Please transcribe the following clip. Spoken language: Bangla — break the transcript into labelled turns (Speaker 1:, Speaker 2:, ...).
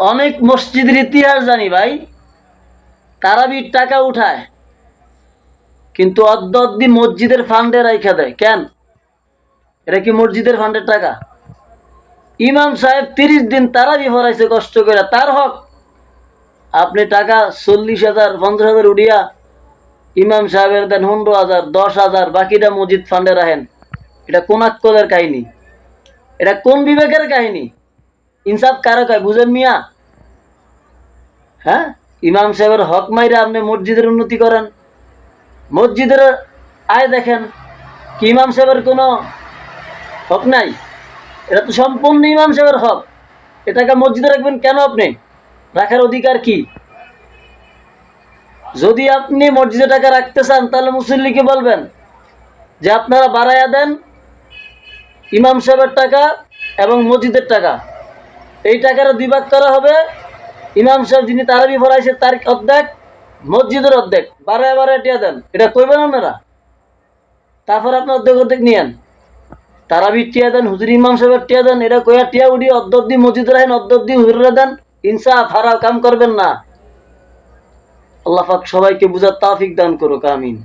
Speaker 1: অনেক মসজিদের ইতিহাস জানি ভাই। তারাবির টাকা উঠায়, কিন্তু অদ্দ অদ্দি মসজিদের ফান্ডে রাইখা দেয়। কেন? এটা কি মসজিদের ফান্ডের টাকা? ইমাম সাহেব তিরিশ দিন তারাবি ভরাইছে কষ্ট করে, তার হক। আপনি টাকা চল্লিশ হাজার, পঞ্চাশ হাজার উড়িয়া ইমাম সাহেবের দেন পনেরো হাজার, দশ হাজার, বাকিটা মসজিদ ফান্ডে রাখেন। এটা কোন আক্কলের কাহিনী? এটা কোন বিবেকের কাহিনী? ইনসাফ কারও কয়, বুঝেন মিয়া? হ্যাঁ? ইমাম সাহেবের হক মাইরা আপনি মসজিদের উন্নতি করেন। মসজিদের আয় দেখেন, কি ইমাম সাহেবের কোনো হক নাই? এটা তো সম্পূর্ণ ইমাম সাহেবের হক। এটাকে মসজিদে রাখবেন কেন আপনি? রাখার অধিকার কি? যদি আপনি মসজিদে টাকা রাখতে চান, তাহলে মুসল্লিকে বলবেন যে আপনারা বাড়াইয়া দেন ইমাম সাহেবের টাকা এবং মসজিদের টাকা। এই টাকাটা দুই ভাগ করা হবে। ইমাম সাহেব যিনি তারাবি ভরাইছে, তার অর্ধেক, মসজিদের অর্ধেক। বারায় বারায় টিয়া দেন। এটা কইবেন আপনারা? তারপর আপনি অর্ধেক অর্ধেক নিয়েন তারাবি টিয়া দেন, হুজুর ইমাম সাহেবের টিয়া দেন। এটা কইয়া টিয়া উড়িয়ে অর্ধ অব্দি মসজিদ রাখেন অর্ধ অব্দি হুজুরে দেন। ইনসাফ হারাও কাম করবেন না। আল্লাহ পাক সবাইকে বুঝার তাফিক দান করুক, আমিন।